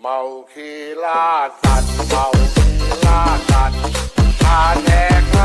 เมาคีล่าสัตว์เมาคีล่าสัตว์ข้าแจก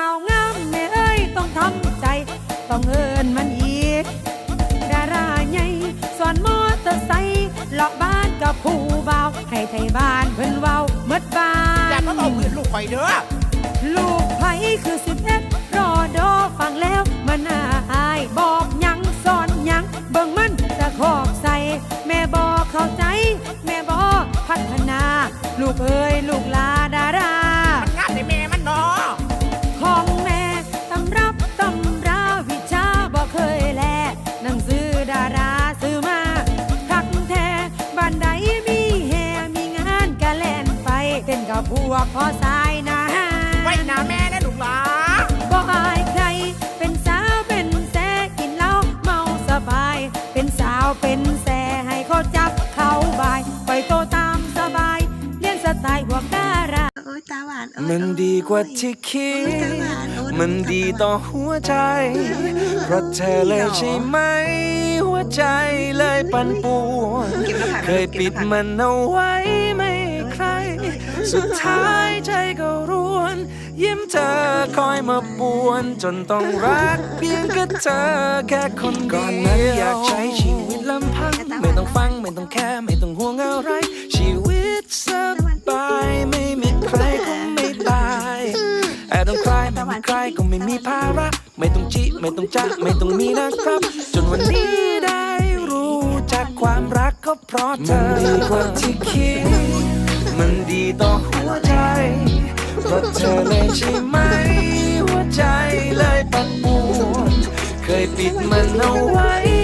าวงามแม่เอ้ยต้องทำใจ ต้องเอินมันอีก ดาราใหญ่สอนมอเตอร์ไซค์เลาะบ้านกับผู้เบาวให้ไทยบ้านเพิ่นเว้าเมดบ้าอย่านมาเอาปืนลูกข่อยเด้อ ลูกไผคือสิบเอ็ดรอดอฟังแล้วมันน่า กับพวกพอสายนะไว้หน้าแม่นะลูกหลาบ่อายใครเป็นสาวเป็นแสกินเหล้าเมาสบาย เป็นสาวเป็นแสให้เขาจับเขาบายไปโตตามสบาย เลี้ยงสไตล์พวกดารา โอ้ยตาหวานโอ้ยมันดีกว่าที่คิดมันดีต่อหัวใจ เพราะเธอเลยใช่ไหม หัวใจเลยปั่นป่วนเคยปิดมันเอาไว้ไม่ให้ใคร สุดท้ายใจก็ร่วน ยิ้มเธอคอยมาป่วน จนต้องรักเพียงแค่เธอแค่คนเดียวก่อนนั้นอยากใช้ชีวิตลำพัง ไม่ต้องฟังไม่ต้องแค่ไม่ต้องห่วงอะไร ชีวิตสบายไม่มีใครคงไม่ตายแอบต้องใครไม่มีใครก็ไม่มีภาระไม่ต้องจิไม่ต้องจักไม่ต้องมีนะครับ จนวันนี้ได้รู้จักความรักก็เพราะเธอมันดีกว่าที่คิด มันดีต่อหัวใจเพราะเธอเลยใช่ไหม หัวใจเลยปั่นป่วนเคยปิดมันเอาไว้